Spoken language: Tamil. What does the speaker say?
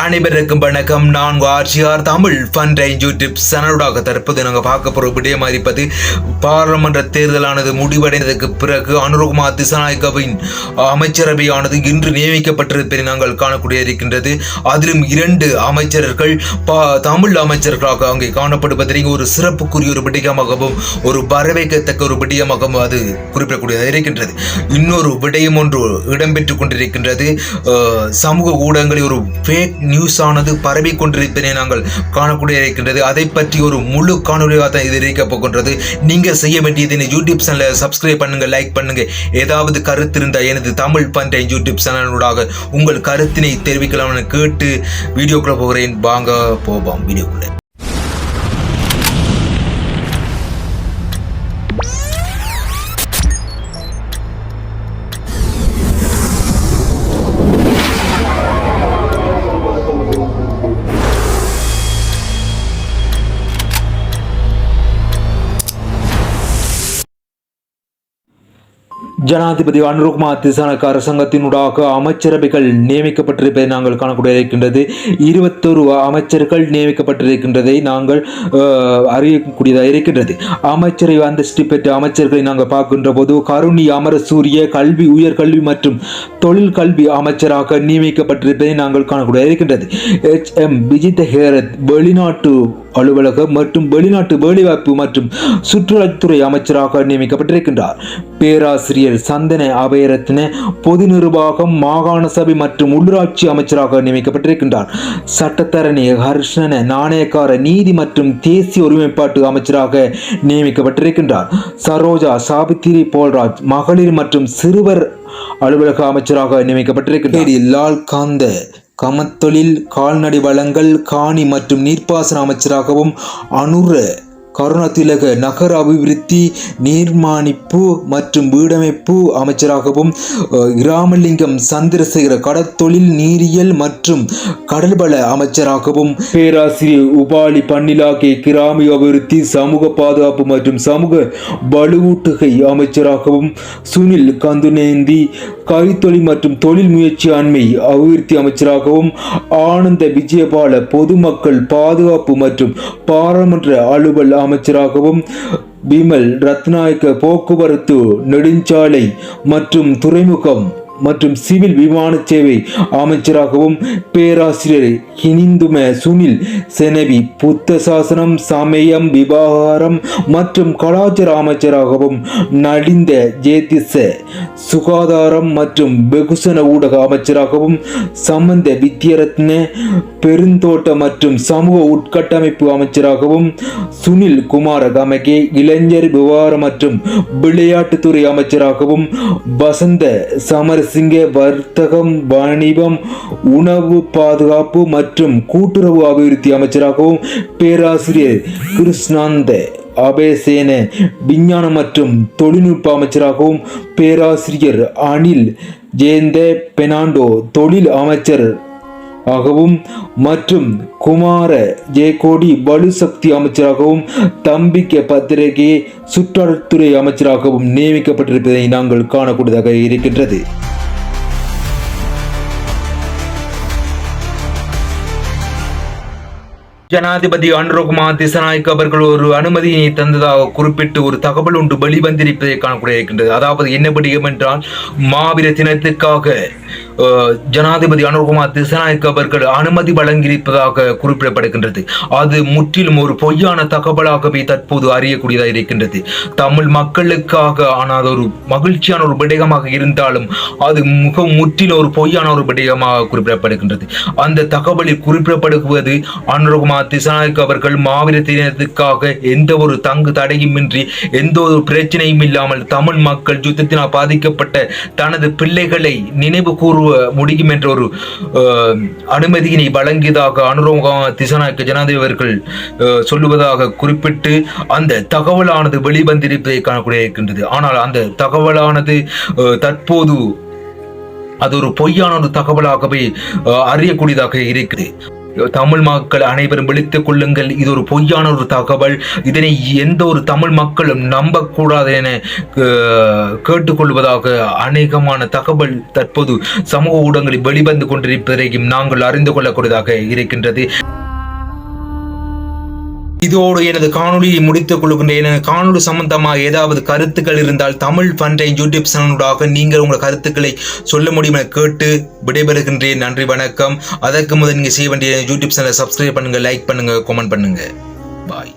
அனைவருக்கும் வணக்கம். நான் RGR Tamil fun range YouTube சேனலோடாக தற்போது நாங்கள் பார்க்க போகிற விடயமாக இருப்பது பாராளுமன்ற தேர்தலானது முடிவடைந்ததுக்கு பிறகு அனுரகுமார் திசாநாயகவின் அமைச்சரவையானது இன்று நியமிக்கப்பட்டிருப்பதை நாங்கள் காணக்கூடிய இருக்கின்றது. அதிலும் இரண்டு அமைச்சர்கள் பா தமிழ் அமைச்சர்களாக அங்கே காணப்படுவதை ஒரு சிறப்புக்குரிய ஒரு விடயமாகவும் ஒரு வரவேற்கத்தக்க ஒரு விடயமாகவும் அது குறிப்பிடக்கூடியதாக இருக்கின்றது. இன்னொரு விடயம் ஒன்று இடம்பெற்று கொண்டிருக்கின்றது. சமூக ஊடகங்களில் ஒரு ஃபேக் நியூஸ் ஆனது பரவி கொண்டிருப்பதை நாங்கள் காணக்கூடிய இருக்கின்றது. அதை பற்றி ஒரு முழு காணொலியாக தான் இது இருக்க போகின்றது. நீங்கள் செய்ய வேண்டியது யூடியூப் சேனலை சப்ஸ்கிரைப் பண்ணுங்கள் லைக் பண்ணுங்கள் ஏதாவது கருத்து இருந்தால் எனது தமிழ் பண்டைய யூடியூப் சேனலூடாக உங்கள் கருத்தினை தெரிவிக்கலாம்னு கேட்டு வீடியோக்குள்ளே போகிறேன். வாங்க போவோம் வீடியோக்குள்ளே. ஜனாதிபதி அனுருக்மா திசானக அரசாங்கத்தினூடாக அமைச்சரவைகள் நியமிக்கப்பட்டிருப்பதை நாங்கள் காணக்கூடிய இருக்கின்றது இருபத்தொரு அமைச்சர்கள் நியமிக்கப்பட்டிருக்கின்றதை நாங்கள் அறியக்கூடியதாக இருக்கின்றது. அமைச்சரவை அந்தஸ்து பெற்ற அமைச்சர்களை நாங்கள் பார்க்கின்ற போது கருணி அமரசூரிய கல்வி உயர்கல்வி மற்றும் தொழில் கல்வி அமைச்சராக நியமிக்கப்பட்டிருப்பதை நாங்கள் காணக்கூடிய இருக்கின்றது எச் எம் விஜித ஹேரத் வெளிநாட்டு அலுவலகம் மற்றும் வெளிநாட்டு வேலைவாய்ப்பு மற்றும் சுற்றுலாத்துறை அமைச்சராக நியமிக்கப்பட்டிருக்கின்றார். பேராசிரியர் சந்தன அபயரத்ன பொது நிர்வாகம் மாகாண சபை மற்றும் உள்ளூராட்சி அமைச்சராக நியமிக்கப்பட்டிருக்கின்றார். சட்டத்தரணி ஹர்ஷன நாணயக்கார நீதி மற்றும் தேசிய ஒருமைப்பாட்டு அமைச்சராக நியமிக்கப்பட்டிருக்கின்றார். சரோஜா சாவித்திரி போல்ராஜ் மகளிர் மற்றும் சிறுவர் அலுவலக அமைச்சராக நியமிக்கப்பட்டிருக்கிறார் லால் காந்த கமத்தொழில் கால்நடை வளங்கள் காணி மற்றும் நீர்ப்பாசன அமைச்சராகவும் அனுர கருணாதிலக நகர அபிவிருத்தி நீர்மாணிப்பு மற்றும் வீடமைப்பு அமைச்சராகவும் இராமலிங்கம் சந்திரசேகர கடற்தொழில் நீரியல் மற்றும் கடல்வள அமைச்சராகவும் பேராசிரியர் உபாலி பன்னிலாகே கிராமிய அபிவிருத்தி சமூக பாதுகாப்பு மற்றும் சமூக வலுவூட்டுகை அமைச்சராகவும் சுனில் கந்துனேந்தி கைத்தொழில் மற்றும் தொழில் முயற்சி ஆண்மை அபிவிருத்தி அமைச்சராகவும் ஆனந்த விஜயபால பொதுமக்கள் பாதுகாப்பு மற்றும் பாராளுமன்ற அலுவல் அமைச்சராகவும் பிமல் ரத்நாயக்க போக்குவரத்து நெடுஞ்சாலை மற்றும் துறைமுகம் மற்றும் சிவில் விமான சேவை அமைச்சராகவும் பேராசிரியர் ஹினிந்தும சுனில் செனவி புத்த சாசனம் சமயம் விவகாரம் மற்றும் கலாச்சார அமைச்சராகவும் நலிந்த ஜேதிச சுகாதாரம் மற்றும் வெகுசன ஊடக அமைச்சராகவும் சம்பந்த வித்யரத்ன பெருந்தோட்ட மற்றும் சமூக உட்கட்டமைப்பு அமைச்சராகவும் சுனில் குமார கமகே இளைஞர் விவகாரம் மற்றும் விளையாட்டுத்துறை அமைச்சராகவும் வசந்த சமர சிங்க வர்த்தகம் வாணிபம் உணவு பாதுகாப்பு மற்றும் கூட்டுறவு அபிவிருத்தி அமைச்சராகவும் பேராசிரியர் கிருஷ்ணாந்த அபேசேன விஞ்ஞான மற்றும் தொழில்நுட்ப அமைச்சராகவும் பேராசிரியர் அனில் ஜெயந்த பெனாண்டோ தொழில் அமைச்சர் ஆகவும் மற்றும் குமார ஜெயகோடி வலுசக்தி அமைச்சராகவும் தம்பிக்க பத்திரிகை சுற்றுலாத்துறை அமைச்சராகவும் நியமிக்கப்பட்டிருப்பதை நாங்கள் காணக்கூடியதாக இருக்கின்றது. ஜனாதிபதி அனுரகுமார் திசநாயக் அவர்கள் ஒரு அனுமதியை தந்ததாக குறிப்பிட்டு ஒரு தகவல் ஒன்று வெளிவந்திருப்பதை காணக்கூடிய இருக்கின்றது. அதாவது என்ன படியம் என்றால் மாவீர தினத்துக்காக ஜனாதிபதி அனுர்குமார் திசநாயக் அவர்கள் அனுமதி வழங்கியிருப்பதாக குறிப்பிடப்படுகின்றது. அது முற்றிலும் ஒரு பொய்யான தகவலாகவே தற்போது அறியக்கூடியதாக இருக்கின்றது. தமிழ் மக்களுக்காக ஆனால் ஒரு மகிழ்ச்சியான ஒரு விடயமாக இருந்தாலும் அது மிக முற்றிலும் ஒரு பொய்யான ஒரு விடயமாக குறிப்பிடப்படுகின்றது. அந்த தகவலில் குறிப்பிடப்படுவது அனுரகுமார் திசநாயக் அவர்கள் மாவீர தினத்துக்காக எந்த ஒரு தங்கு தடையுமின்றி எந்த ஒரு பிரச்சனையும் இல்லாமல் தமிழ் மக்கள் யுத்தத்தினால் பாதிக்கப்பட்ட தனது பிள்ளைகளை நினைவு கூறும் முடியும் என்ற ஒரு அனுமதியினை வழங்கியதாக அனுரகுமார் திசாநாயக்க ஜனாதிபதி அவர்கள் சொல்லுவதாக குறிப்பிட்டு அந்த தகவலானது வெளிவந்திருப்பதை காணக்கூடிய இருக்கின்றது. ஆனால் அந்த தகவலானது தற்போது அது ஒரு பொய்யான ஒரு தகவலாகவே அறியக்கூடியதாக இருக்குது. தமிழ் மக்கள் அனைவரும் விழித்துக் கொள்ளுங்கள். இது ஒரு பொய்யான ஒரு தகவல். இதனை எந்த ஒரு தமிழ் மக்களும் நம்பக்கூடாது என கேட்டுக்கொள்வதாக அநேகமான தகவல் தற்போது சமூக ஊடகங்களில் வெளிவந்து கொண்டிருப்பதையும் நாங்கள் அறிந்து கொள்ளக்கூடியதாக இருக்கின்றது. இதோடு எனது காணொலியை முடித்துக் கொள்கின்றேன். எனது காணொலி சம்பந்தமாக ஏதாவது கருத்துக்கள் இருந்தால் தமிழ் பண்டை யூடியூப் சேனலூடாக நீங்கள் உங்கள் கருத்துக்களை சொல்ல முடியும் என கேட்டு விடைபெறுகின்றேன். நன்றி வணக்கம். அதற்கு முதல் நீங்கள் செய்ய வேண்டிய யூடியூப் சேனலை சப்ஸ்கிரைப் பண்ணுங்கள் லைக் பண்ணுங்கள் கமெண்ட் பண்ணுங்கள் பாய்